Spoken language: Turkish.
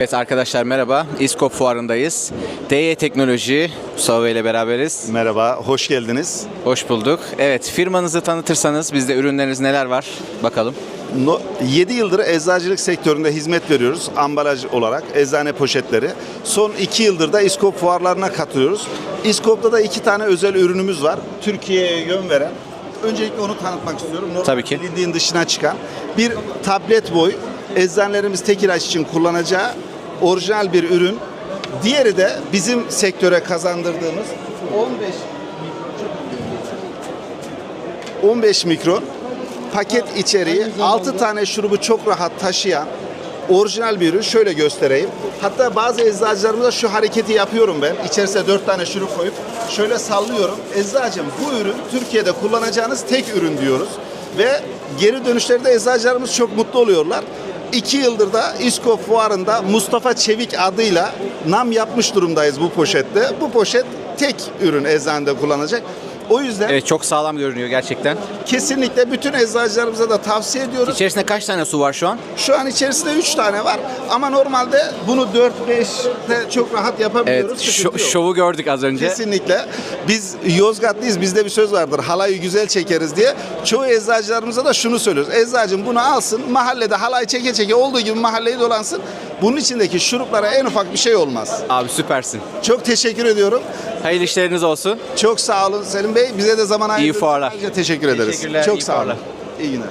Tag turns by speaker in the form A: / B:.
A: Evet arkadaşlar merhaba. İskop fuarındayız. DY Teknoloji Mustafa Bey ile beraberiz.
B: Merhaba, hoş geldiniz.
A: Hoş bulduk. Evet firmanızı tanıtırsanız bizde ürünleriniz neler var bakalım.
B: 7 yıldır eczacılık sektöründe hizmet veriyoruz ambalaj olarak eczane poşetleri. Son 2 yıldır da İskop fuarlarına katılıyoruz. İskop'ta da 2 tane özel ürünümüz var. Türkiye'ye yön veren. Öncelikle onu tanıtmak istiyorum. Normal
A: Tabii ki.
B: Bilindiğin dışına çıkan bir tablet boy eczanelerimiz tek ilaç için kullanacağı orijinal bir ürün. Diğeri de bizim sektöre kazandırdığımız 15 15 mikron paket içeriği 6 tane şurubu çok rahat taşıyan orijinal bir ürün. Şöyle göstereyim. Hatta bazı eczacılarımda şu hareketi yapıyorum ben. İçerisine 4 tane şurup koyup şöyle sallıyorum. Eczacım bu ürün Türkiye'de kullanacağınız tek ürün diyoruz. Ve geri dönüşlerde eczacılarımız çok mutlu oluyorlar. 2 yıldır da İSKO fuarında Mustafa Çevik adıyla nam yapmış durumdayız bu poşette. Bu poşet tek ürün eczanede kullanacak. O yüzden
A: Evet çok sağlam görünüyor gerçekten.
B: Kesinlikle bütün eczacılarımıza da tavsiye ediyoruz.
A: İçerisinde kaç tane su var şu an?
B: Şu an içerisinde 3 tane var ama normalde bunu 4-5'te çok rahat yapabiliyoruz.
A: Evet
B: Sıkıntı
A: şo-
B: yok.
A: şovu gördük az önce.
B: Kesinlikle. Biz Yozgatlıyız. Bizde bir söz vardır. Halayı güzel çekeriz diye. Çoğu eczacılarımıza da şunu söylüyoruz. Eczacım bunu alsın. Mahallede halay çeke çeke olduğu gibi mahalleyi dolansın. Bunun içindeki şuruplara en ufak bir şey olmaz.
A: Abi süpersin.
B: Çok teşekkür ediyorum.
A: Hayırlı işleriniz olsun.
B: Çok sağ olun Selim Bey. Bize de zaman ayırdığınız için
A: fuarlar.
B: ayrıca teşekkür ederiz.
A: Teşekkürler,
B: Çok
A: iyi
B: sağ olun.
A: fuarlar.
B: İyi günler.